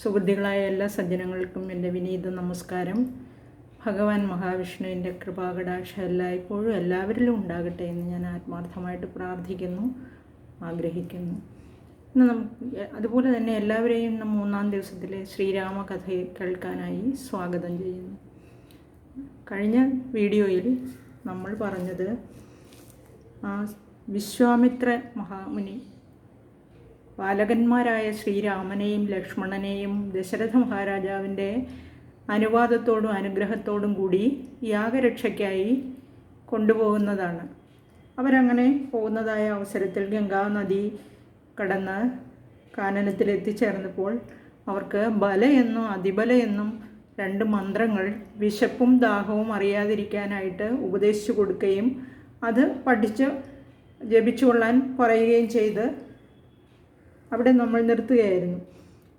സുഹൃത്തുക്കളായ എല്ലാ സജ്ജനങ്ങൾക്കും എന്റെ വിനീത നമസ്കാരം. ഭഗവാൻ മഹാവിഷ്ണുവിന്റെ കൃപാകടാക്ഷ എല്ലായ്പ്പോഴും എല്ലാവരിലും ഉണ്ടാകട്ടെ എന്ന് ഞാൻ ആത്മാർത്ഥമായിട്ട് പ്രാർത്ഥിക്കുന്നു ആഗ്രഹിക്കുന്നു. ഇന്ന് നമുക്ക് അതുപോലെ തന്നെ എല്ലാവരെയും മൂന്നാം ദിവസത്തിലെ ശ്രീരാമ കഥ കേൾക്കാനായി സ്വാഗതം ചെയ്യുന്നു. കഴിഞ്ഞ വീഡിയോയിൽ നമ്മൾ പറഞ്ഞത് വിശ്വാമിത്ര മഹാമുനി ബാലകന്മാരായ ശ്രീരാമനെയും ലക്ഷ്മണനെയും ദശരഥ മഹാരാജാവിന്റെ അനുവാദത്തോടും അനുഗ്രഹത്തോടും കൂടി യാഗരക്ഷയ്ക്കായി കൊണ്ടുപോകുന്നതാണ്. അവരങ്ങനെ പോകുന്നതായ അവസരത്തിൽ ഗംഗാ നദി കടന്ന് കാനനത്തിൽ എത്തിച്ചേർന്നപ്പോൾ അവർക്ക് ബല എന്നും അതിബല എന്നും രണ്ട് മന്ത്രങ്ങൾ വിശപ്പും ദാഹവും അറിയാതിരിക്കാനായിട്ട് ഉപദേശിച്ചു കൊടുക്കുകയും അത് പഠിച്ച് ജപിച്ചുകൊള്ളാൻ പറയുകയും ചെയ്ത് അവിടെ നമ്മൾ നിർത്തുകയായിരുന്നു.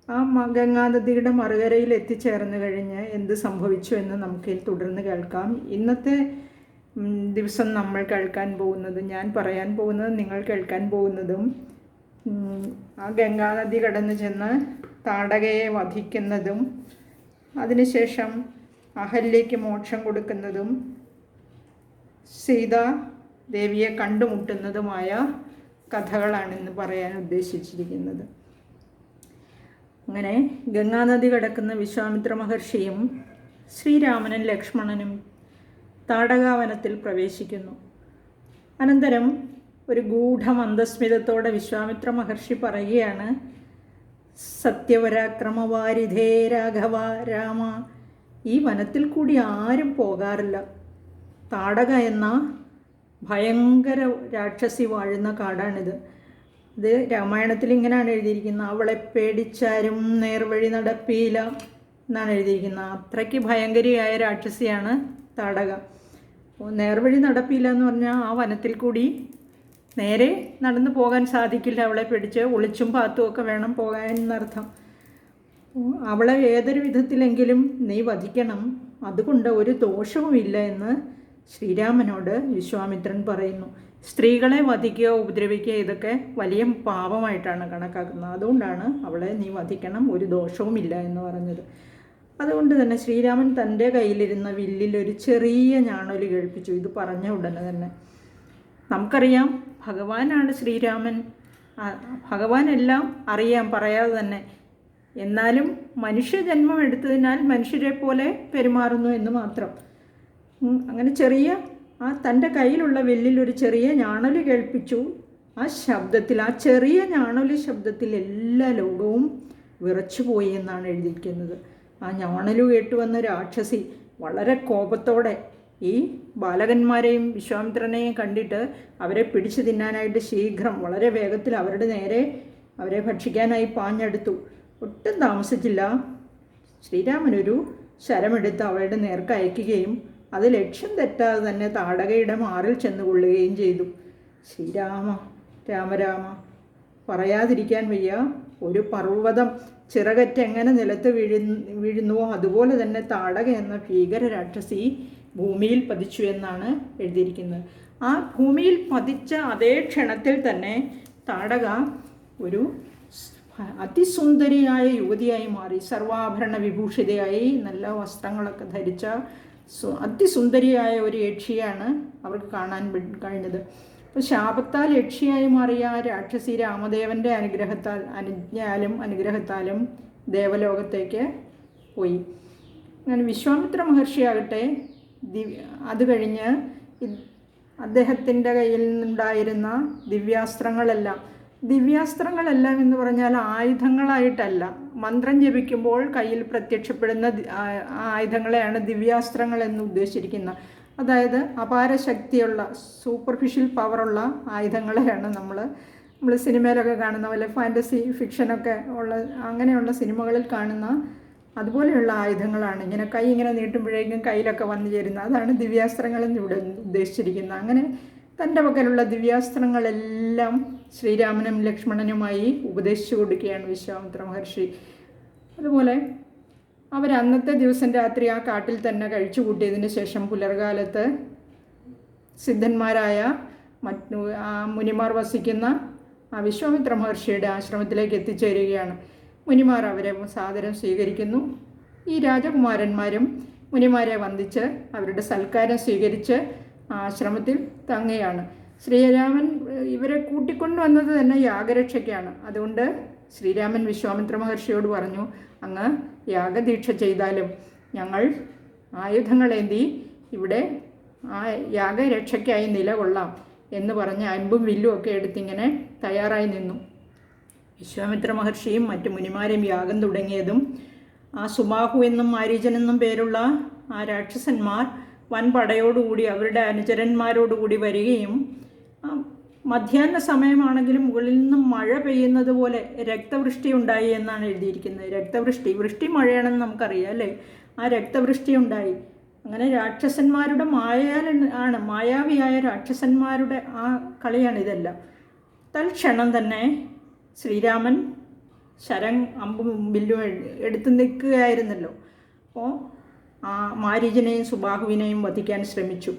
ആ ഗംഗാനദിയുടെ മറുകരയിൽ എത്തിച്ചേർന്ന് കഴിഞ്ഞ് എന്ത് സംഭവിച്ചു എന്ന് നമുക്ക് തുടർന്ന് കേൾക്കാം. ഇന്നത്തെ ദിവസം നമ്മൾ കേൾക്കാൻ പോകുന്നത് ഞാൻ പറയാൻ പോകുന്നത് നിങ്ങൾ കേൾക്കാൻ പോകുന്നതും ആ ഗംഗാനദി കടന്നു ചെന്ന് താടകയെ വധിക്കുന്നതും അതിനുശേഷം അഹല്യയ്ക്ക് മോക്ഷം കൊടുക്കുന്നതും സീത ദേവിയെ കണ്ടുമുട്ടുന്നതുമായ കഥകളാണ് ഇന്ന് പറയാൻ ഉദ്ദേശിച്ചിരിക്കുന്നത്. അങ്ങനെ ഗംഗാനദി കടക്കുന്ന വിശ്വാമിത്ര മഹർഷിയും ശ്രീരാമനും ലക്ഷ്മണനും താടകാവനത്തിൽ പ്രവേശിക്കുന്നു. അനന്തരം ഒരു ഗൂഢമന്ദസ്മിതത്തോടെ വിശ്വാമിത്ര മഹർഷി പറയുകയാണ് സത്യപരാക്രമവാരിധേ രാഘവ രാമ ഈ വനത്തിൽ കൂടി ആരും പോകാറില്ല. താടക എന്ന ഭയങ്കര രാക്ഷസി വാഴുന്ന കാടാണിത്. ഇത് രാമായണത്തിൽ ഇങ്ങനെയാണ് എഴുതിയിരിക്കുന്നത്. അവളെ പേടിച്ചാരും നേർവഴി നടപ്പിയില്ല എന്നാണ് എഴുതിയിരിക്കുന്നത്. അത്രയ്ക്ക് ഭയങ്കരിയായ രാക്ഷസിയാണ് താടക. നേർവഴി നടപ്പിയില്ല എന്ന് പറഞ്ഞാൽ ആ വനത്തിൽ കൂടി നേരെ നടന്നു പോകാൻ സാധിക്കില്ല. അവളെ പിടിച്ച് ഒളിച്ചും പാത്തും ഒക്കെ വേണം പോകാൻ എന്നർത്ഥം. അവളെ ഏതൊരു വിധത്തിലെങ്കിലും നീ വധിക്കണം. അതുകൊണ്ട് ഒരു ദോഷവുമില്ല എന്ന് ശ്രീരാമനോട് വിശ്വാമിത്രൻ പറയുന്നു സ്ത്രീകളെ വധിക്കുക ഉപദ്രവിക്കുക ഇതൊക്കെ വലിയ പാപമായിട്ടാണ് കണക്കാക്കുന്നത്. അതുകൊണ്ടാണ് അവളെ നീ വധിക്കണം ഒരു ദോഷവുമില്ല എന്ന് പറഞ്ഞത്. അതുകൊണ്ട് തന്നെ ശ്രീരാമൻ തന്റെ കയ്യിലിരുന്ന വില്ലിൽ ഒരു ചെറിയ ഞാണൊലി കേൾപ്പിച്ചു. ഇത് പറഞ്ഞ ഉടനെ തന്നെ നമുക്കറിയാം ഭഗവാനാണ് ശ്രീരാമൻ. ഭഗവാനെല്ലാം അറിയാം പറയാതെ തന്നെ. എന്നാലും മനുഷ്യജന്മം എടുത്തതിനാൽ മനുഷ്യരെ പോലെ പെരുമാറുന്നു എന്ന് മാത്രം. അങ്ങനെ ചെറിയ ആ തന്റെ കയ്യിലുള്ള വെല്ലിലൊരു ചെറിയ ഞാണൊലി കേൾപ്പിച്ചു. ആ ശബ്ദത്തിൽ ആ ചെറിയ ഞാണൊലി ശബ്ദത്തിൽ എല്ലാ ലോകവും വിറച്ചുപോയി എന്നാണ് എഴുതിയിരിക്കുന്നത്. ആ ഞാണലു കേട്ടു വന്ന രാക്ഷസി വളരെ കോപത്തോടെ ഈ ബാലകന്മാരെയും വിശ്വാമിത്രനെയും കണ്ടിട്ട് അവരെ പിടിച്ചു തിന്നാനായിട്ട് ശീഘ്രം വളരെ വേഗത്തിൽ അവരുടെ നേരെ അവരെ ഭക്ഷിക്കാനായി പാഞ്ഞെടുത്തു. ഒട്ടും താമസിച്ചില്ല. ശ്രീരാമനൊരു ശരമെടുത്ത് അവരുടെ നേർക്ക് അയക്കുകയും അത് ലക്ഷ്യം തെറ്റാതെ തന്നെ താടകയുടെ മാറിൽ ചെന്ന് കൊള്ളുകയും ചെയ്തു. ശ്രീരാമ രാമരാമ പറയാതിരിക്കാൻ വയ്യ. ഒരു പർവതം ചിറകറ്റ് എങ്ങനെ നിലത്ത് വീഴു വീഴുന്നുവോ അതുപോലെ തന്നെ താടക എന്ന ഭീകര രാക്ഷസി ഭൂമിയിൽ പതിച്ചു എന്നാണ് എഴുതിയിരിക്കുന്നത്. ആ ഭൂമിയിൽ പതിച്ച അതേ ക്ഷണത്തിൽ തന്നെ താടക ഒരു അതിസുന്ദരിയായ യുവതിയായി മാറി. സർവാഭരണ വിഭൂഷിതയായി നല്ല വസ്ത്രങ്ങളൊക്കെ ധരിച്ച അതിസുന്ദരിയായ ഒരു യക്ഷിയാണ് അവർക്ക് കാണാൻ കഴിഞ്ഞത്. അപ്പോൾ ശാപത്താൽ യക്ഷിയായി മാറിയ രാക്ഷസി രാമദേവന്റെ അനുഗ്രഹത്താൽ അനുജ്ഞാലും അനുഗ്രഹത്താലും ദേവലോകത്തേക്ക് പോയി. അങ്ങനെ വിശ്വാമിത്ര മഹർഷിയാകട്ടെ ദിവ്യ അത് കഴിഞ്ഞ് അദ്ദേഹത്തിന്റെ കയ്യിൽ നിന്നുണ്ടായിരുന്ന ദിവ്യാസ്ത്രങ്ങളെല്ലാം ദിവ്യാസ്ത്രങ്ങളെല്ലാം എന്ന് പറഞ്ഞാൽ ആയുധങ്ങളായിട്ടല്ല മന്ത്രം ജപിക്കുമ്പോൾ കയ്യിൽ പ്രത്യക്ഷപ്പെടുന്ന ആയുധങ്ങളെയാണ് ദിവ്യാസ്ത്രങ്ങൾ എന്ന് ഉദ്ദേശിച്ചിരിക്കുന്നത്. അതായത് അപാര ശക്തിയുള്ള സൂപ്പർഫിഷ്യൽ പവറുള്ള ആയുധങ്ങളെയാണ് നമ്മൾ നമ്മൾ സിനിമയിലൊക്കെ കാണുന്ന പോലെ ഫാന്റസി ഫിക്ഷനൊക്കെ ഉള്ള അങ്ങനെയുള്ള സിനിമകളിൽ കാണുന്ന അതുപോലെയുള്ള ആയുധങ്ങളാണ്. ഇങ്ങനെ കൈ ഇങ്ങനെ നീട്ടുമ്പോഴേക്കും കയ്യിലൊക്കെ വന്നു ചേരുന്നത് അതാണ് ദിവ്യാസ്ത്രങ്ങളെന്ന് ഇവിടെ ഉദ്ദേശിച്ചിരിക്കുന്നത്. അങ്ങനെ തന്റെ പക്കലുള്ള ദിവ്യാസ്ത്രങ്ങളെല്ലാം ശ്രീരാമനും ലക്ഷ്മണനുമായി ഉപദേശിച്ചു കൊടുക്കുകയാണ് വിശ്വാമിത്ര മഹർഷി. അതുപോലെ അവർ അന്നത്തെ ദിവസം രാത്രി ആ കാട്ടിൽ തന്നെ കഴിച്ചു കൂട്ടിയതിന് ശേഷം പുലർകാലത്ത് സിദ്ധന്മാരായ മറ്റു ആ മുനിമാർ വസിക്കുന്ന ആ വിശ്വാമിത്ര മഹർഷിയുടെ ആശ്രമത്തിലേക്ക് എത്തിച്ചേരുകയാണ്. മുനിമാർ അവരെ സാദരം സ്വീകരിക്കുന്നു. ഈ രാജകുമാരന്മാരും മുനിമാരെ വന്ദിച്ച് അവരുടെ സൽക്കാരം സ്വീകരിച്ച് ആശ്രമത്തിൽ തങ്ങുകയാണ് ശ്രീരാമൻ ഇവരെ കൂട്ടിക്കൊണ്ടുവന്നത് തന്നെ യാഗരക്ഷയ്ക്കാണ്. അതുകൊണ്ട് ശ്രീരാമൻ വിശ്വാമിത്ര മഹർഷിയോട് പറഞ്ഞു അങ്ങ് യാഗദീക്ഷ ചെയ്താലും ഞങ്ങൾ ആയുധങ്ങളേന്തി ഇവിടെ ആ യാഗരക്ഷയ്ക്കായി നിലകൊള്ളാം എന്ന് പറഞ്ഞ് അമ്പും വില്ലും ഒക്കെ എടുത്തിങ്ങനെ തയ്യാറായി നിന്നു. വിശ്വാമിത്ര മഹർഷിയും മറ്റു മുനിമാരും യാഗം തുടങ്ങിയതും ആ സുബാഹു എന്നും മാരീചനെന്നും പേരുള്ള ആ രാക്ഷസന്മാർ വൻ പടയോടുകൂടി അവരുടെ അനുചരന്മാരോടുകൂടി വരികയും മധ്യാഹ്ന സമയമാണെങ്കിലും മുകളിൽ നിന്നും മഴ പെയ്യുന്നത് പോലെ രക്തവൃഷ്ടി ഉണ്ടായി എന്നാണ് എഴുതിയിരിക്കുന്നത്. രക്തവൃഷ്ടി വൃഷ്ടി മഴയാണെന്ന് നമുക്കറിയാം അല്ലേ? ആ രക്തവൃഷ്ടി ഉണ്ടായി. അങ്ങനെ രാക്ഷസന്മാരുടെ മായാൽ ആണ് മായാവിയായ രാക്ഷസന്മാരുടെ ആ കളിയാണ് ഇതെല്ലാം. തൽക്ഷണം തന്നെ ശ്രീരാമൻ ശരം അമ്പും വില്ലും എടുത്തു നിൽക്കുകയായിരുന്നല്ലോ. അപ്പോൾ ആ മാരീജിനെയും സുബാഹുവിനെയും വധിക്കാൻ ശ്രമിച്ചു.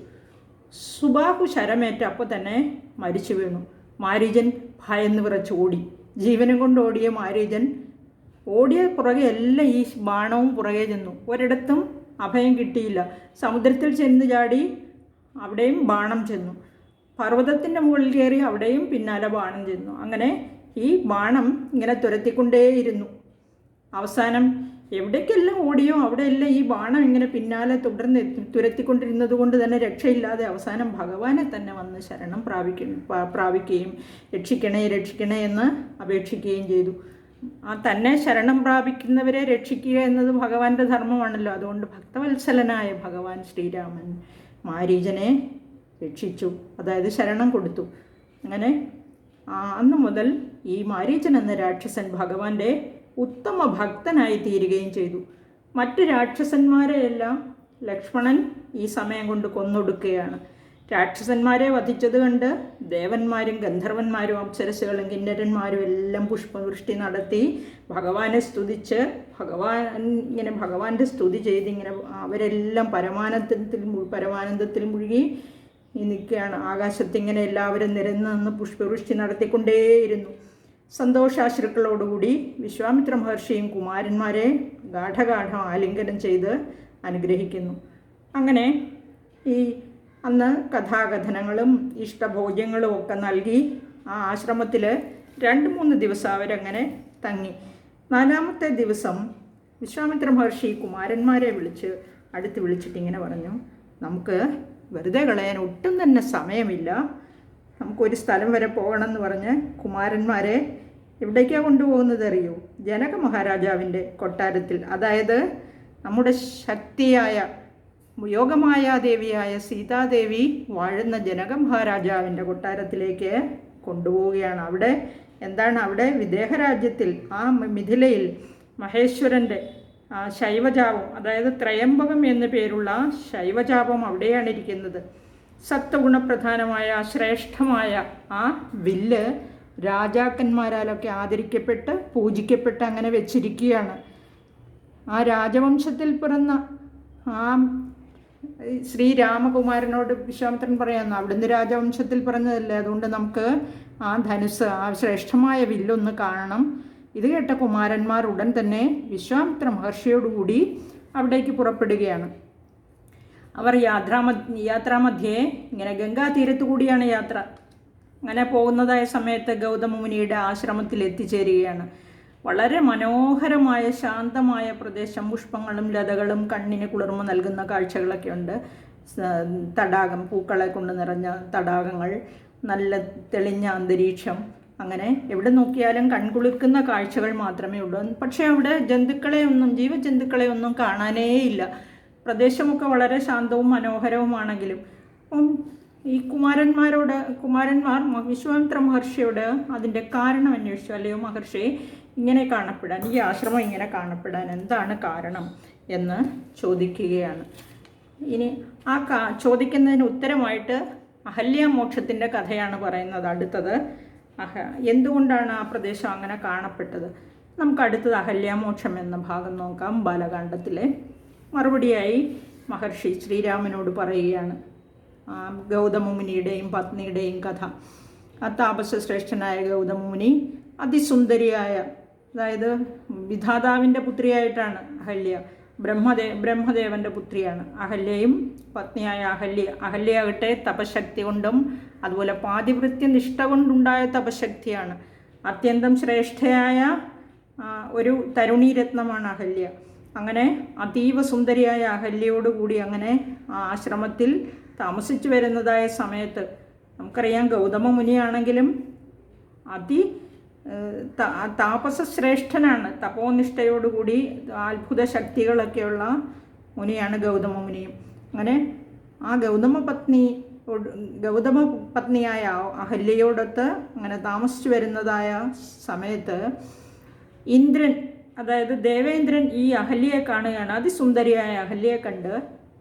സുബാഹു ശരമേറ്റ അപ്പോൾ തന്നെ മരിച്ചു വീണു. മാരീജൻ ഭയന്ന് വിറച്ചോടി ജീവനും കൊണ്ട് ഓടിയ മാരീജൻ ഓടിയ പുറകെ എല്ലാം ഈ ബാണവും പുറകെ ചെന്നു. ഒരിടത്തും അഭയം കിട്ടിയില്ല. സമുദ്രത്തിൽ ചെന്ന് ചാടി അവിടെയും ബാണം ചെന്നു. പർവതത്തിന്റെ മുകളിൽ കയറി അവിടെയും പിന്നാലെ ബാണം ചെന്നു. അങ്ങനെ ഈ ബാണം ഇങ്ങനെ തുരത്തിക്കൊണ്ടേയിരുന്നു. അവസാനം എവിടേക്കെല്ലാം ഓടിയോ അവിടെയെല്ലാം ഈ ബാണം ഇങ്ങനെ പിന്നാലെ തുടർന്ന് തുരത്തിക്കൊണ്ടിരുന്നത് കൊണ്ട് തന്നെ രക്ഷയില്ലാതെ അവസാനം ഭഗവാനെ തന്നെ വന്ന് ശരണം പ്രാപിക്ക പ്രാപിക്കുകയും രക്ഷിക്കണേ രക്ഷിക്കണേ എന്ന് അപേക്ഷിക്കുകയും ചെയ്തു. ആ തന്നെ ശരണം പ്രാപിക്കുന്നവരെ രക്ഷിക്കുക എന്നത് ഭഗവാന്റെ ധർമ്മമാണല്ലോ. അതുകൊണ്ട് ഭക്തവത്സലനായ ഭഗവാൻ ശ്രീരാമൻ മാരീജനെ രക്ഷിച്ചു അതായത് ശരണം കൊടുത്തു. അങ്ങനെ അന്ന് മുതൽ ഈ മാരീചൻ എന്ന രാക്ഷസൻ ഭഗവാന്റെ ഉത്തമ ഭക്തനായി തീരുകയും ചെയ്തു. മറ്റു രാക്ഷസന്മാരെയെല്ലാം ലക്ഷ്മണൻ ഈ സമയം കൊണ്ട് കൊന്നൊടുക്കുകയാണ്. രാക്ഷസന്മാരെ വധിച്ചത് കണ്ട് ദേവന്മാരും ഗന്ധർവന്മാരും അപ്സരസുകളും കിന്നരന്മാരും എല്ലാം പുഷ്പവൃഷ്ടി നടത്തി ഭഗവാനെ സ്തുതിച്ച് ഭഗവാൻ ഇങ്ങനെ ഭഗവാന്റെ സ്തുതി ചെയ്ത് ഇങ്ങനെ അവരെല്ലാം പരമാനന്ദത്തിൽ പരമാനന്ദത്തിൽ മുഴുകി നിൽക്കുകയാണ്. ആകാശത്തിങ്ങനെ എല്ലാവരും നിരന്ന് നിന്ന് പുഷ്പവൃഷ്ടി നടത്തിക്കൊണ്ടേയിരുന്നു. സന്തോഷാശ്രുക്കളോടുകൂടി വിശ്വാമിത്ര മഹർഷിയും കുമാരന്മാരെ ഗാഠഗാഠം ആലിംഗനം ചെയ്ത് അനുഗ്രഹിക്കുന്നു. അങ്ങനെ ഈ അന്ന് കഥാകഥനങ്ങളും ഇഷ്ടഭോജ്യങ്ങളും ഒക്കെ നൽകി ആ ആശ്രമത്തിൽ രണ്ട് മൂന്ന് ദിവസം അവരങ്ങനെ തങ്ങി. നാലാമത്തെ ദിവസം വിശ്വാമിത്ര മഹർഷി കുമാരന്മാരെ വിളിച്ച് അടുത്ത് വിളിച്ചിട്ട് ഇങ്ങനെ പറഞ്ഞു നമുക്ക് വെറുതെ കളയാൻ ഒട്ടും തന്നെ സമയമില്ല. നമുക്കൊരു സ്ഥലം വരെ പോകണമെന്ന് പറഞ്ഞ് കുമാരന്മാരെ എവിടേക്കാണ് കൊണ്ടുപോകുന്നത് അറിയൂ? ജനക മഹാരാജാവിന്റെ കൊട്ടാരത്തിൽ. അതായത് നമ്മുടെ ശക്തിയായ യോഗമായ ദേവിയായ സീതാദേവി വാഴുന്ന ജനക മഹാരാജാവിന്റെ കൊട്ടാരത്തിലേക്ക് കൊണ്ടുപോവുകയാണ്. അവിടെ എന്താണ്? അവിടെ വിദേഹരാജ്യത്തിൽ ആ മിഥിലയിൽ മഹേശ്വരന്റെ ശൈവജാപം അതായത് ത്രയംബകം എന്നു പേരുള്ള ശൈവജാപം അവിടെയാണ് ഇരിക്കുന്നത്. സത്വഗുണപ്രധാനമായ ശ്രേഷ്ഠമായ ആ വില്ല് രാജാക്കന്മാരാലൊക്കെ ആദരിക്കപ്പെട്ട് പൂജിക്കപ്പെട്ട് അങ്ങനെ വെച്ചിരിക്കുകയാണ്. ആ രാജവംശത്തിൽ പിറന്ന ആ ശ്രീരാമകുമാരനോട് വിശ്വാമിത്രൻ പറയാമെന്ന് അവിടുന്ന് രാജവംശത്തിൽ പറഞ്ഞതല്ലേ അതുകൊണ്ട് നമുക്ക് ആ ധനുസ് ആ ശ്രേഷ്ഠമായ വില്ലൊന്ന് കാണണം. ഇത് കേട്ട കുമാരന്മാർ ഉടൻ തന്നെ വിശ്വാമിത്ര മഹർഷിയോടുകൂടി അവിടേക്ക് പുറപ്പെടുകയാണ്. അവർ യാത്രാമ യാത്രാമധ്യേ ഇങ്ങനെ ഗംഗാ തീരത്തു കൂടിയാണ് യാത്ര. അങ്ങനെ പോകുന്നതായ സമയത്ത് ഗൗതമ മുനിയുടെ ആശ്രമത്തിൽ എത്തിച്ചേരുകയാണ്. വളരെ മനോഹരമായ ശാന്തമായ പ്രദേശം. പുഷ്പങ്ങളും ലതകളും കണ്ണിന് കുളിർമ നൽകുന്ന കാഴ്ചകളൊക്കെ ഉണ്ട്. തടാകം പൂക്കളെ കൊണ്ട് നിറഞ്ഞ തടാകങ്ങൾ നല്ല തെളിഞ്ഞ അന്തരീക്ഷം. അങ്ങനെ എവിടെ നോക്കിയാലും കൺകുളിർക്കുന്ന കാഴ്ചകൾ മാത്രമേ ഉള്ളൂ. പക്ഷേ അവിടെ ജന്തുക്കളെ ഒന്നും ജീവജന്തുക്കളെ ഒന്നും കാണാനേ ഇല്ല. പ്രദേശമൊക്കെ വളരെ ശാന്തവും മനോഹരവുമാണെങ്കിലും ഈ കുമാരന്മാരോട് കുമാരന്മാർ വിശ്വാമിത്ര മഹർഷിയോട് അതിന്റെ കാരണം അന്വേഷിച്ചു. അല്ലയോ മഹർഷി ഇങ്ങനെ കാണപ്പെടാൻ ഈ ആശ്രമം ഇങ്ങനെ കാണപ്പെടാൻ എന്താണ് കാരണം എന്ന് ചോദിക്കുകയാണ്. ഇനി ആ കാ ചോദിക്കുന്നതിന് ഉത്തരമായിട്ട് അഹല്യാമോക്ഷത്തിന്റെ കഥയാണ് പറയുന്നത് അടുത്തത്. അഹ എന്തുകൊണ്ടാണ് ആ പ്രദേശം അങ്ങനെ കാണപ്പെട്ടത്? നമുക്ക് അടുത്തത് അഹല്യാമോക്ഷം എന്ന ഭാഗം നോക്കാം. ബാലകാണ്ഡത്തിലെ മറുപടിയായി മഹർഷി ശ്രീരാമനോട് പറയുകയാണ്. ആ ഗൗതമമുനിയുടെയും പത്നിയുടെയും കഥ. ആ താപസശ്രേഷ്ഠനായ ഗൗതമമുനി അതിസുന്ദരിയായ അതായത് വിധാതാവിന്റെ പുത്രിയായിട്ടാണ് അഹല്യ ബ്രഹ്മദേ ബ്രഹ്മദേവന്റെ പുത്രിയാണ്. അഹല്യയും പത്നിയായ അഹല്യ അഹല്യയാകട്ടെ തപശക്തി കൊണ്ടും അതുപോലെ പാതിവൃത്യ നിഷ്ഠ കൊണ്ടുണ്ടായ തപശക്തിയാണ്. അത്യന്തം ശ്രേഷ്ഠയായ ഒരു തരുണീരത്നമാണ് അഹല്യ. അങ്ങനെ അതീവ സുന്ദരിയായ അഹല്യയോടുകൂടി അങ്ങനെ ആശ്രമത്തിൽ താമസിച്ചു വരുന്നതായ സമയത്ത് നമുക്കറിയാം ഗൗതമ മുനിയാണെങ്കിലും അതി താപസശ്രേഷ്ഠനാണ്. തപോനിഷ്ഠയോടുകൂടി അത്ഭുത ശക്തികളൊക്കെയുള്ള മുനിയാണ് ഗൗതമ മുനിയും അങ്ങനെ ആ ഗൗതമ പത്നി ഗൗതമ പത്നിയായ അഹല്യയോടൊത്ത് അങ്ങനെ താമസിച്ചു വരുന്നതായ സമയത്ത് ഇന്ദ്രൻ അതായത് ദേവേന്ദ്രൻ ഈ അഹല്യയെ കാണുകയാണ്. അതിസുന്ദരിയായ അഹല്യയെ കണ്ട്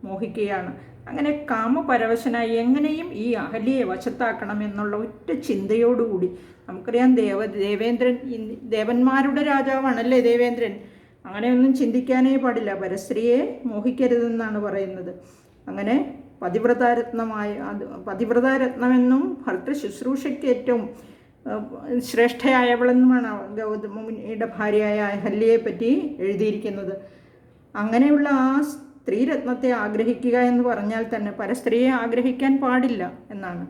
മോഹിക്കുകയാണ്. അങ്ങനെ കാമപരവശനായി എങ്ങനെയും ഈ അഹല്യയെ വശത്താക്കണം എന്നുള്ള ഒറ്റ ചിന്തയോടുകൂടി. നമുക്കറിയാം ദേവ ദേവേന്ദ്രൻ ദേവന്മാരുടെ രാജാവാണല്ലേ ദേവേന്ദ്രൻ? അങ്ങനെയൊന്നും ചിന്തിക്കാനേ പാടില്ല. പരസ്ത്രീയെ മോഹിക്കരുതെന്നാണ് പറയുന്നത്. അങ്ങനെ പതിവ്രതാരത്നമായ അത് പതിവ്രതാരത്നമെന്നും ഭർത്തൃ ശുശ്രൂഷയ്ക്ക് ഏറ്റവും ശ്രേഷ്ഠയായവളെന്നുമാണ് ഗൗതമുനിയുടെ ഭാര്യയായ അഹല്യയെ പറ്റി എഴുതിയിരിക്കുന്നത്. അങ്ങനെയുള്ള ആ സ്ത്രീരത്നത്തെ ആഗ്രഹിക്കുക എന്ന് പറഞ്ഞാൽ തന്നെ പരസ്ത്രീയെ ആഗ്രഹിക്കാൻ പാടില്ല എന്നാണ്.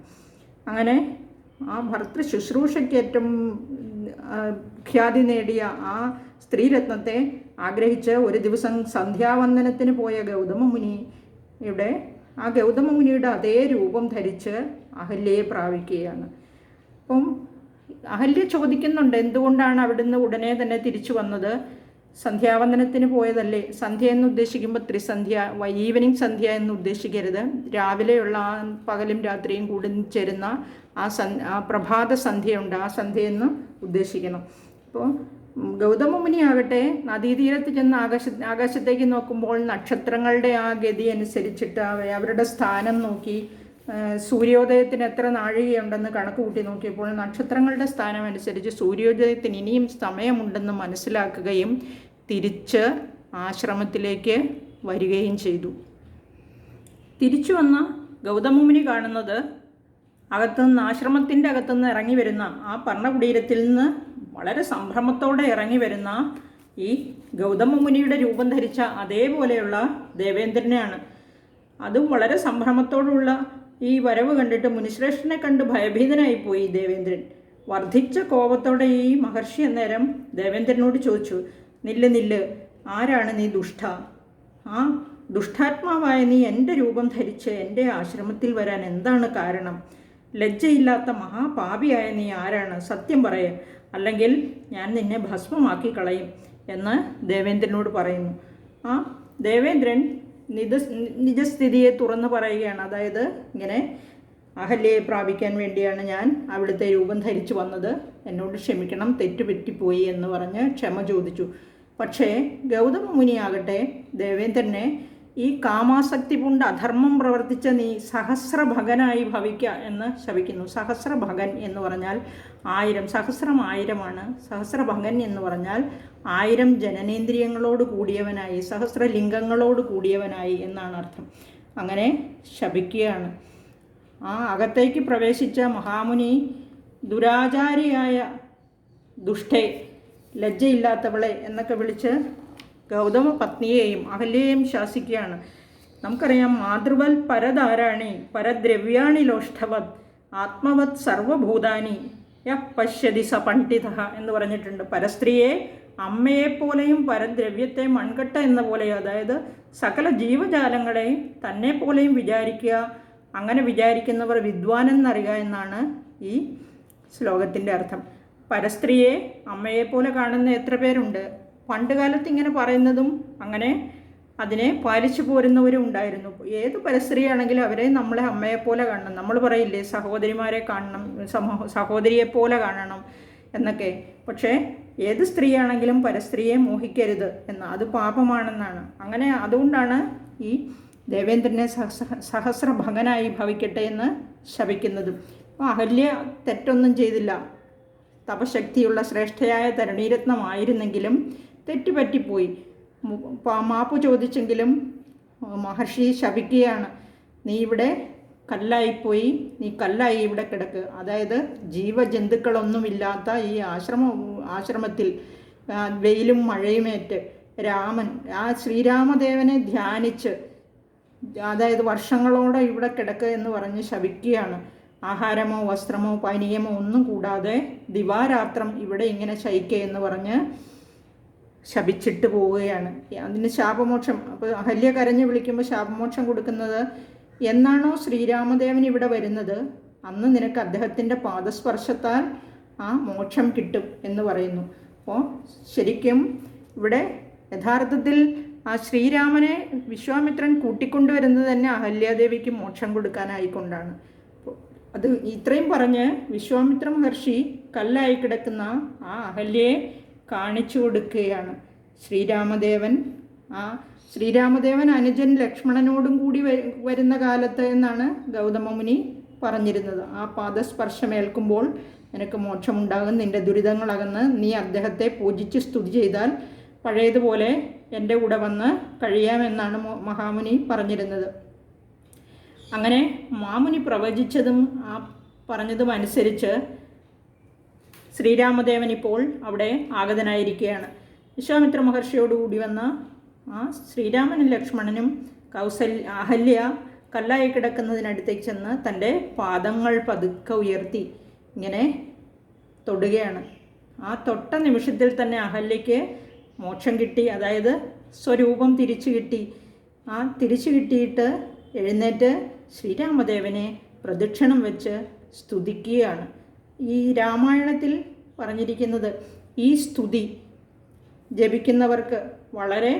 അങ്ങനെ ആ ഭർത്തൃ ശുശ്രൂഷയ്ക്ക് ഏറ്റവും ആ, ഖ്യാതി നേടിയ ആ സ്ത്രീരത്നത്തെ ആഗ്രഹിച്ച് ഒരു ദിവസം സന്ധ്യാവന്ദനത്തിന് പോയ ഗൗതമ ഇവിടെ ആ ഗൗതമ മുനിയുടെ അതേ രൂപം ധരിച്ച് അഹല്യയെ പ്രാപിക്കുകയാണ്. അപ്പം അഹല്യ ചോദിക്കുന്നുണ്ട് എന്തുകൊണ്ടാണ് അവിടുന്ന് ഉടനെ തന്നെ തിരിച്ചു വന്നത്? സന്ധ്യാവന്ദനത്തിന് പോയതല്ലേ? സന്ധ്യ എന്ന് ഉദ്ദേശിക്കുമ്പോൾ ത്രിസന്ധ്യ ഈവനിങ് സന്ധ്യ എന്ന് ഉദ്ദേശിക്കരുത്. രാവിലെയുള്ള ആ പകലും രാത്രിയും കൂടി ചേരുന്ന ആ സന് ആ പ്രഭാത സന്ധ്യയുണ്ട്. ആ സന്ധ്യ എന്ന് ഉദ്ദേശിക്കണം. അപ്പോൾ ഗൗതമ മുനിയാകട്ടെ നദീതീരത്ത് ചെന്ന് ആകാശ ആകാശത്തേക്ക് നോക്കുമ്പോൾ നക്ഷത്രങ്ങളുടെ ആ ഗതി അനുസരിച്ചിട്ട് അവ- അവരുടെ സ്ഥാനം നോക്കി സൂര്യോദയത്തിന് എത്ര നാഴികയുണ്ടെന്ന് കണക്ക് കൂട്ടി നോക്കിയപ്പോൾ നക്ഷത്രങ്ങളുടെ സ്ഥാനം അനുസരിച്ച് സൂര്യോദയത്തിന് ഇനിയും സമയമുണ്ടെന്ന് മനസ്സിലാക്കുകയും തിരിച്ച് ആശ്രമത്തിലേക്ക് വരികയും ചെയ്തു. തിരിച്ചു വന്ന ഗൗതമുനി കാണുന്നത് അകത്തുനിന്ന് ആശ്രമത്തിന്റെ അകത്തുനിന്ന് ഇറങ്ങി വരുന്ന ആ പർണകുടീരത്തിൽ നിന്ന് വളരെ സംഭ്രമത്തോടെ ഇറങ്ങി വരുന്ന ഈ ഗൗതമ മുനിയുടെ രൂപം ധരിച്ച അതേപോലെയുള്ള ദേവേന്ദ്രനെയാണ്. അതും വളരെ സംഭ്രമത്തോടുള്ള ഈ വരവ് കണ്ടിട്ട് മുനിശ്രേഷ്ഠനെ കണ്ട് ഭയഭീതനായി പോയി ദേവേന്ദ്രൻ. വർദ്ധിച്ച കോപത്തോടെ ഈ മഹർഷി അന്നേരം ദേവേന്ദ്രനോട് ചോദിച്ചു നില്ല് നില്ല് ആരാണ് നീ ദുഷ്ട? ആ ദുഷ്ടാത്മാവായ നീ എന്റെ രൂപം ധരിച്ച് എന്റെ ആശ്രമത്തിൽ വരാൻ എന്താണ് കാരണം? ലജ്ജയില്ലാത്ത മഹാപാപിയായ നീ ആരാണ്? സത്യം പറയ. അല്ലെങ്കിൽ ഞാൻ നിന്നെ ഭസ്മമാക്കി കളയും എന്ന് ദേവേന്ദ്രനോട് പറയുന്നു. ആ ദേവേന്ദ്രൻ നിജ നിജസ്ഥിതിയെ തുറന്നു പറയുകയാണ്. അതായത് ഇങ്ങനെ അഹല്യയെ പ്രാപിക്കാൻ വേണ്ടിയാണ് ഞാൻ അവിടുത്തെ രൂപം ധരിച്ചു വന്നത്. എന്നോട് ക്ഷമിക്കണം തെറ്റുപറ്റിപ്പോയി എന്ന് പറഞ്ഞ് ക്ഷമ ചോദിച്ചു. പക്ഷേ ഗൗതമ മുനിയാകട്ടെ ദേവേന്ദ്രനെ ഈ കാമാസക്തി കൊണ്ട് അധർമ്മം പ്രവർത്തിച്ച നീ സഹസ്രഭകനായി ഭവിക്ക എന്ന് ശപിക്കുന്നു. സഹസ്രഭകൻ എന്ന് പറഞ്ഞാൽ ആയിരം സഹസ്രം ആയിരമാണ്. സഹസ്രഭകൻ എന്ന് പറഞ്ഞാൽ ആയിരം ജനനേന്ദ്രിയങ്ങളോട് കൂടിയവനായി സഹസ്രലിംഗങ്ങളോട് കൂടിയവനായി എന്നാണ് അർത്ഥം. അങ്ങനെ ശപിക്കുകയാണ്. ആ അകത്തേക്ക് പ്രവേശിച്ച മഹാമുനി ദുരാചാരിയായ ദുഷ്ടേ ലജ്ജയില്ലാത്തവളെ എന്നൊക്കെ വിളിച്ച് ഗൗതമ പത്നിയെയും അഹല്യയെയും ശാസിക്കുകയാണ്. നമുക്കറിയാം മാതൃവൽ പരധാരാണി പരദ്രവ്യാണി ലോഷ്ഠവത് ആത്മവത് സർവഭൂതാനി യ പശ്യതി സ പണ്ഡിത എന്ന് പറഞ്ഞിട്ടുണ്ട്. പരസ്ത്രീയെ അമ്മയെപ്പോലെയും പരദ്രവ്യത്തെ മൺകട്ട എന്ന പോലെ അതായത് സകല ജീവജാലങ്ങളെയും തന്നെ പോലെയും വിചാരിക്കുക അങ്ങനെ വിചാരിക്കുന്നവർ വിദ്വാനെന്നറിയുക എന്നാണ് ഈ ശ്ലോകത്തിന്റെ അർത്ഥം. പരസ്ത്രീയെ അമ്മയെപ്പോലെ കാണുന്ന എത്ര പേരുണ്ട്? പണ്ട് കാലത്ത് ഇങ്ങനെ പറയുന്നതും അങ്ങനെ അതിനെ പാലിച്ചു പോരുന്നവരും ഉണ്ടായിരുന്നു. ഏത് പരസ്ത്രീയാണെങ്കിലും അവരെ നമ്മളെ അമ്മയെപ്പോലെ കാണണം. നമ്മൾ പറയില്ലേ സഹോദരിമാരെ കാണണം സമൂഹ സഹോദരിയെപ്പോലെ കാണണം എന്നൊക്കെ. പക്ഷേ ഏത് സ്ത്രീയാണെങ്കിലും പരസ്ത്രീയെ മോഹിക്കരുത് എന്ന്. അത് പാപമാണെന്നാണ്. അങ്ങനെ അതുകൊണ്ടാണ് ഈ ദേവേന്ദ്രനെ സഹസ്ര സഹസ്രഭംഗനായി ഭവിക്കട്ടെ എന്ന് ശപിക്കുന്നതും. അപ്പോൾ അഹല്യ തെറ്റൊന്നും ചെയ്തില്ല. തപശക്തിയുള്ള ശ്രേഷ്ഠയായ തരുണീരത്നമായിരുന്നെങ്കിലും തെറ്റുപറ്റിപ്പോയി. മാപ്പ് ചോദിച്ചെങ്കിലും മഹർഷി ശപിക്കുകയാണ്. നീ ഇവിടെ കല്ലായിപ്പോയി. നീ കല്ലായി ഇവിടെ കിടക്ക്. അതായത് ജീവജന്തുക്കളൊന്നുമില്ലാത്ത ഈ ആശ്രമ ആശ്രമത്തിൽ വെയിലും മഴയുമേറ്റ് രാമൻ ആ ശ്രീരാമദേവനെ ധ്യാനിച്ച് അതായത് വർഷങ്ങളോടെ ഇവിടെ കിടക്കുക എന്ന് പറഞ്ഞ് ശവിക്കുകയാണ് ആഹാരമോ വസ്ത്രമോ പാനീയമോ ഒന്നും കൂടാതെ ദിവാരാത്രം ഇവിടെ ഇങ്ങനെ ശയിക്കുക എന്ന് പറഞ്ഞ് ശപിച്ചിട്ട് പോവുകയാണ്. അതിന് ശാപമോക്ഷം അപ്പോൾ അഹല്യ കരഞ്ഞു വിളിക്കുമ്പോൾ ശാപമോക്ഷം കൊടുക്കുന്നത് എന്നാണോ ശ്രീരാമദേവൻ ഇവിടെ വരുന്നത്? അന്ന് നിനക്ക് അദ്ദേഹത്തിന്റെ പാദസ്പർശത്താൽ ആ മോക്ഷം കിട്ടും എന്ന് പറയുന്നു. അപ്പോൾ ശരിക്കും ഇവിടെ യഥാർത്ഥത്തിൽ ആ ശ്രീരാമനെ വിശ്വാമിത്രൻ കൂട്ടിക്കൊണ്ടുവരുന്നത് തന്നെ അഹല്യാദേവിക്ക് മോക്ഷം കൊടുക്കാനായിക്കൊണ്ടാണ്. അത് ഇത്രയും പറഞ്ഞ് വിശ്വാമിത്ര മഹർഷി കല്ലായി കിടക്കുന്ന ആ അഹല്യയെ കാണിച്ചു കൊടുക്കുകയാണ്. ശ്രീരാമദേവൻ ആ ശ്രീരാമദേവൻ അനുജൻ ലക്ഷ്മണനോടും കൂടി വരുന്ന കാലത്ത് എന്നാണ് ഗൗതമമുനി പറഞ്ഞിരുന്നത്. ആ പാദസ്പർശമേൽക്കുമ്പോൾ നിനക്ക് മോക്ഷമുണ്ടാകും നിന്റെ ദുരിതങ്ങളകന്ന് നീ അദ്ദേഹത്തെ പൂജിച്ച് സ്തുതി ചെയ്താൽ പഴയതുപോലെ എന്റെ കൂടെ വന്ന് കഴിയാമെന്നാണ് മഹാമുനി പറഞ്ഞിരുന്നത്. അങ്ങനെ മാമുനി പ്രവചിച്ചതും ആ പറഞ്ഞതും അനുസരിച്ച് ശ്രീരാമദേവൻ ഇപ്പോൾ അവിടെ ആഗതനായിരിക്കുകയാണ്. വിശ്വാമിത്ര മഹർഷിയോടുകൂടി വന്ന ആ ശ്രീരാമനും ലക്ഷ്മണനും കൗസൽ അഹല്യ കല്ലായി കിടക്കുന്നതിനടുത്തേക്ക് ചെന്ന് തന്റെ പാദങ്ങൾ പതുക്കെ ഉയർത്തി ഇങ്ങനെ തൊടുകയാണ്. ആ തൊട്ട നിമിഷത്തിൽ തന്നെ അഹല്യയ്ക്ക് മോക്ഷം കിട്ടി. അതായത് സ്വരൂപം തിരിച്ചു കിട്ടി. ആ തിരിച്ചു കിട്ടിയിട്ട് എഴുന്നേറ്റ് ശ്രീരാമദേവനെ പ്രദക്ഷിണം വെച്ച് സ്തുതിക്കുകയാണ്. ഈ രാമായണത്തിൽ പറഞ്ഞിരിക്കുന്നത് ഈ സ്തുതി ജപിക്കുന്നവർക്ക് വളരെ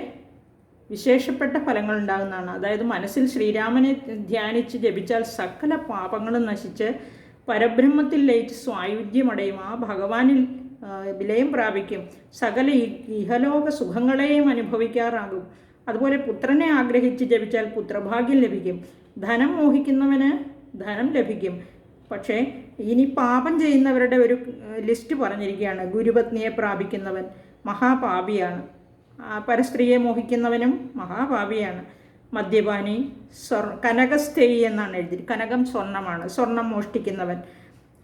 വിശേഷപ്പെട്ട ഫലങ്ങൾ ഉണ്ടാകുന്നതാണ്. അതായത് മനസ്സിൽ ശ്രീരാമനെ ധ്യാനിച്ച് ജപിച്ചാൽ സകല പാപങ്ങളും നശിച്ച് പരബ്രഹ്മത്തിൽ ലയിച്ച് സ്വായുധ്യമടയും ആ ഭഗവാനിൽ വിലയം പ്രാപിക്കും. സകല ഇഹലോക സുഖങ്ങളെയും അനുഭവിക്കാറാകും. അതുപോലെ പുത്രനെ ആഗ്രഹിച്ച് ജപിച്ചാൽ പുത്രഭാഗ്യം ലഭിക്കും. ധനം മോഹിക്കുന്നവന് ധനം ലഭിക്കും. പക്ഷേ ഇനി പാപം ചെയ്യുന്നവരുടെ ഒരു ലിസ്റ്റ് പറഞ്ഞിരിക്കുകയാണ്. ഗുരുപത്നിയെ പ്രാപിക്കുന്നവൻ മഹാപാപിയാണ്. പരസ്ത്രീയെ മോഹിക്കുന്നവനും മഹാപാപിയാണ്. മദ്യപാനി സ്വർ കനകസ്ഥേയി എന്നാണ് എഴുതി കനകം സ്വർണമാണ് സ്വർണം മോഷ്ടിക്കുന്നവൻ.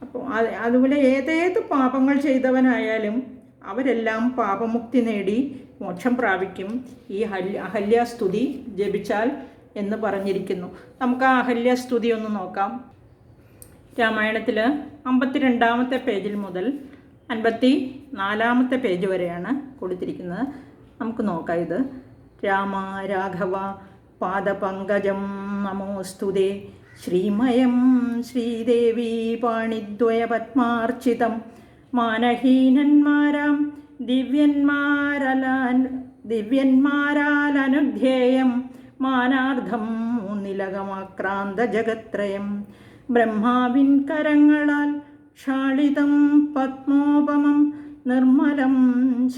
അപ്പോൾ അത് അതുപോലെ ഏതേത് പാപങ്ങൾ ചെയ്തവനായാലും അവരെല്ലാം പാപമുക്തി നേടി മോക്ഷം പ്രാപിക്കും. ഈ ഹല്യ അഹല്യാസ്തുതി ജപിച്ചാൽ എന്ന് പറഞ്ഞിരിക്കുന്നു. നമുക്ക് ആ അഹല്യാസ്തുതി ഒന്ന് നോക്കാം. രാമായണത്തിൽ അമ്പത്തിരണ്ടാമത്തെ പേജിൽ മുതൽ അൻപത്തി നാലാമത്തെ പേജ് വരെയാണ് കൊടുത്തിരിക്കുന്നത്. നമുക്ക് നോക്കാം ഇത്. രാമ രാഘവ പാദപങ്കജം നമോസ്തുതേ ശ്രീമയം ശ്രീദേവി പാണിദ്വയ പത്മാർച്ചിതം മാനഹീനന്മാരാം ദിവ്യന്മാരലാൻ ദിവ്യന്മാരാലനുധ്യേയം. മാനാർദ്ധം മൂന്നിലകമാക്രാന്ത ജഗത്രയം ബ്രഹ്മാവിൻ കരങ്ങളാൽ ക്ഷാളിതം പത്മോപമം നിർമ്മലം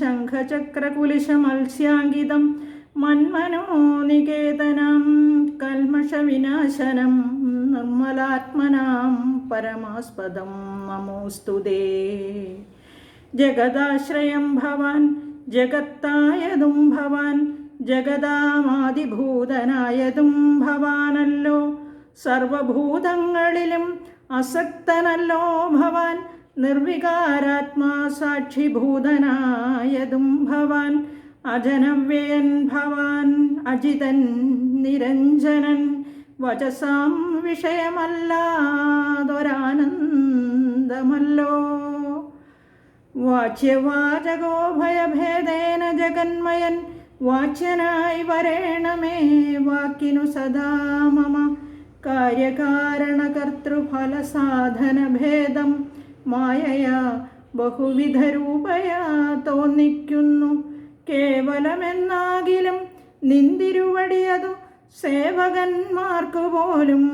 ശംഖചക്രകുലിശമത്സ്യാങ്കിതം മന്മനോനികേതനം കൽമഷവിനാശനം നിർമ്മലാത്മനാം പരമാസ്പദം. നമോസ്തുതേ ജഗദാശ്രയം ഭവാൻ ജഗത്തായതും ഭവാൻ ജഗദാമാതിഭൂതനായതും ഭവാനല്ലോ. സർവഭൂതങ്ങളിലും അസക്തനല്ലോ ഭവാൻ. നിർവികാരാത്മാ സാക്ഷിഭൂതനായതും ഭവാൻ. അജനവ്യയൻ ഭവാൻ അജിതൻ നിരഞ്ജനൻ. വചസാം വിഷയമല്ലാതൊരാനന്ദമല്ലോ. വാച്യവാചകോ ഭയഭേദേന ജഗന്മയൻ. വാച്യനായി വരേണമേ വാക്കിനു സദാ മമ. കാര്യകാരണകർത്തൃഫലസാധനഭേദം മായയാ ബഹുവിധരൂപയാ തോന്നിക്കുന്നു. കേവലമെന്നാകിലും നിന്തിരുവടിയതു സേവകന്മാർക്കു പോലും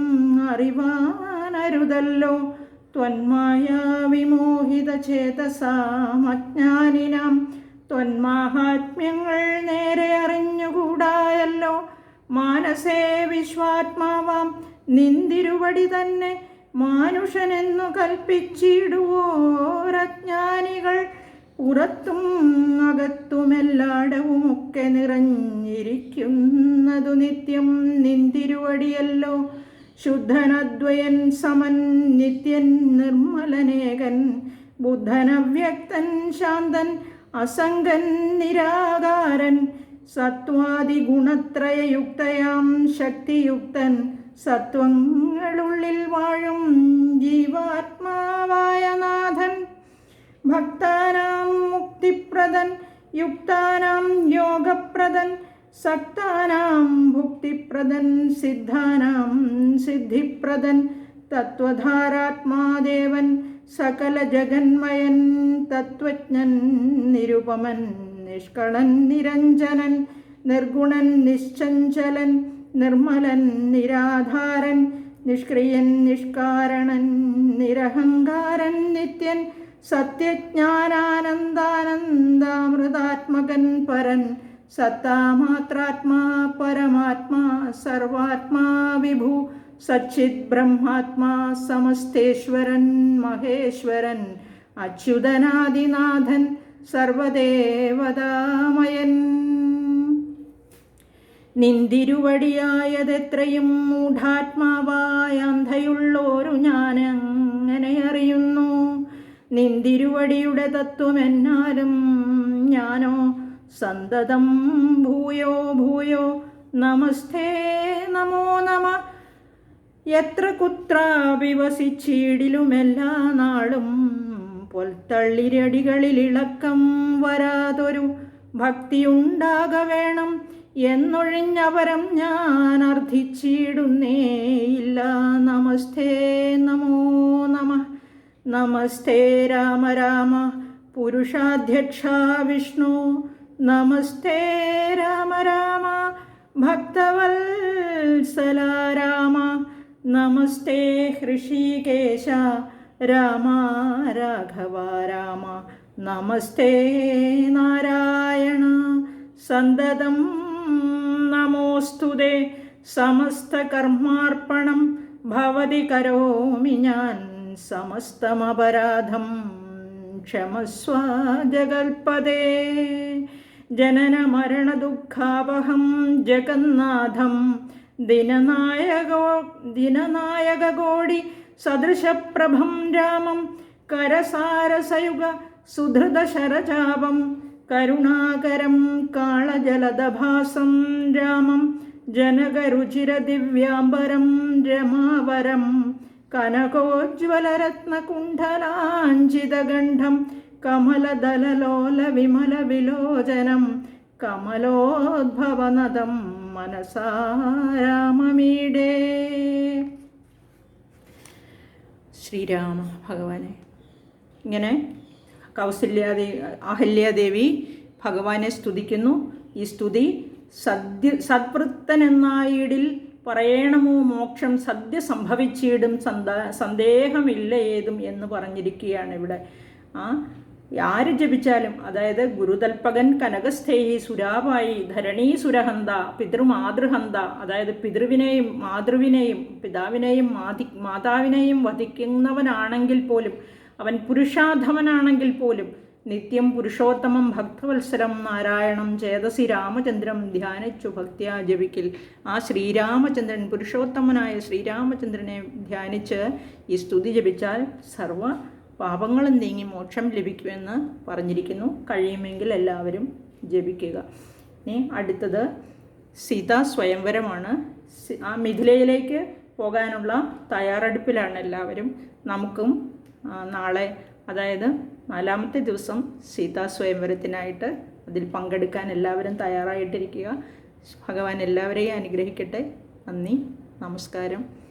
അറിവാനരുതല്ലോ. ത്വന്മായാവിമോഹിത ചേതസാമജ്ഞാനിനാം ത്വന്മാഹാത്മ്യങ്ങൾ നേരെ അറിഞ്ഞുകൂടായല്ലോ. മാനസേ വിശ്വാത്മാവാം നിന്തിരുവടി തന്നെ മാനുഷനെന്നു കൽപ്പിച്ചിടുവോരജ്ഞാനികൾ പുറത്തും അകത്തുമെല്ലാടവുമൊക്കെ നിറഞ്ഞിരിക്കുന്നതു നിത്യം നിന്തിരുവടിയല്ലോ. ശുദ്ധനദ്വയൻ സമൻ നിത്യൻ നിർമ്മലനേകൻ. ബുദ്ധനവ്യക്തൻ ശാന്തൻ അസംഗൻ നിരാകാരൻ. സത്വാദിഗുണത്രയയുക്തയാം ശക്തിയുക്തൻ സത്വങ്ങളുള്ളിൽ വാഴും ജീവാത്മാവായ നാഥൻ. ഭക്താനാം മുക്തിപ്രദൻ യുക്താനാം യോഗപ്രദൻ സക്താനാം ഭുക്തിപ്രദൻ സിദ്ധാനാം സിദ്ധിപ്രദൻ തത്വധാരാത്മാദേവൻ സകല ജഗന്മയൻ തത്വജ്ഞൻ നിരുപമൻ നിഷ്കളൻ നിരഞ്ജനൻ നിർഗുണൻ നിശ്ചഞ്ചലൻ നിർമ്മലൻ നിരാധാരൻ നിഷ്ക്രിയൻ നിഷ്കാരണൻ നിരഹങ്കാരൻ നിത്യൻ സത്യജ്ഞാനാനന്ദാനന്ദാമൃതാത്മകൻ പരൻ സത്താമാത്രാത്മാ പരമാത്മാ സർവാത്മാ വിഭു സച്ചിത് ബ്രഹ്മാത്മാ സമസ്തേശ്വരൻ മഹേശ്വരൻ അച്യുതനാദിനാഥൻ സർവദേവതാമയൻ. നിന്തിരുവടിയായതെത്രയും മൂഢാത്മാവായ അന്ധയുള്ളോരു ഞാൻ അങ്ങനെ അറിയുന്നു. നിന്തിരുവടിയുടെ തത്വമെന്നാലും ഞാനോ സന്തതം ഭൂയോ ഭൂയോ നമസ്തേ നമോ നമ. എത്ര കുത്രാപി വസിച്ചിടിലുമെല്ലാ നാളും പൊൽത്തള്ളിരടികളിൽ ഇളക്കം വരാതൊരു ഭക്തിയുണ്ടാക വേണം എന്നൊഴിഞ്ഞവരം ഞാൻ അർത്ഥിച്ചിടുന്നേയില്ല നമസ്തേ നമോ നമ. നമസ്തേ രാമ രാമ. പുരുഷാധ്യക്ഷ വിഷ്ണു. നമസ്തേ രാമ രാമ. ഭക്തവത്സല രാമ. നമസ്തേ ഹൃഷികേശ രാമ. രാഘവ രാമ. നമസ്തേ നാരായണ. സന്തതം നമോസ്തുതേ സമസ്തകർമാർപ്പണം ഭവതി കരോമി ഞാൻ. സമസ്തമപരാധം ക്ഷമസ്വ ജഗൽപദേ ജനനമരണദുഃഖാപഹം ജഗന്നാഥം. ദിനനായകോ ദിനനായകകോടി സദൃശപ്രഭം രാമം. കരസാരസയുഗ സുധൃതശരചാപം. കരുണാകരം കാളജലദഭാസം രാമം ജനകരുചിരദിവ്യാംബരം രമാവരം കനകോജ്വലരത്നകുണ്ഠലാഞ്ചിതഗണ്ഠം കമലദലലോലവിമലവിലോചനം കമലോദ്ഭവനദം മനസാരാമമീടേ ശ്രീരാമ ഭഗവാനെ ഇങ്ങനെ കൗസല്യാദേവി അഹല്യാദേവി ഭഗവാനെ സ്തുതിക്കുന്നു. ഈ സ്തുതി സദ്യ സദ്വൃത്തനെന്നായിടിൽ പറയണമോ മോക്ഷം? സദ്യ സംഭവിച്ചിടും സന്ത സന്ദേഹമില്ല ഏതും എന്ന് പറഞ്ഞിരിക്കുകയാണ് ഇവിടെ. ആ ആര് ജപിച്ചാലും അതായത് ഗുരുതൽപകൻ കനകസ്ഥേയി സുരാവായി ധരണീ സുരഹന്ത പിതൃമാതൃഹന്ത അതായത് പിതൃവിനെയും മാതൃവിനെയും പിതാവിനെയും മാതി മാതാവിനെയും വധിക്കുന്നവനാണെങ്കിൽ പോലും അവൻ പുരുഷാധവനാണെങ്കിൽ പോലും നിത്യം പുരുഷോത്തമം ഭക്തവത്സരം നാരായണം ചേതസി രാമചന്ദ്രം ധ്യാനിച്ചു ഭക്തിയാ ജപിക്കിൽ. ആ ശ്രീരാമചന്ദ്രൻ പുരുഷോത്തമനായ ശ്രീരാമചന്ദ്രനെ ധ്യാനിച്ച് ഈ സ്തുതി ജപിച്ചാൽ സർവ പാപങ്ങളും നീങ്ങി മോക്ഷം ലഭിക്കുമെന്ന് പറഞ്ഞിരിക്കുന്നു. കഴിയുമെങ്കിൽ എല്ലാവരും ജപിക്കുക. ഇനി അടുത്തത് സീതാ സ്വയംവരമാണ്. ആ മിഥിലയിലേക്ക് പോകാനുള്ള തയ്യാറെടുപ്പിലാണ് എല്ലാവരും. നമുക്കും നാളെ അതായത് നാലാമത്തെ ദിവസം സീതാ സ്വയംവരത്തിനായിട്ട് അതിൽ പങ്കെടുക്കാൻ എല്ലാവരും തയ്യാറായിട്ടിരിക്കുക. ഭഗവാൻ എല്ലാവരെയും അനുഗ്രഹിക്കട്ടെ. നന്ദി. നമസ്കാരം.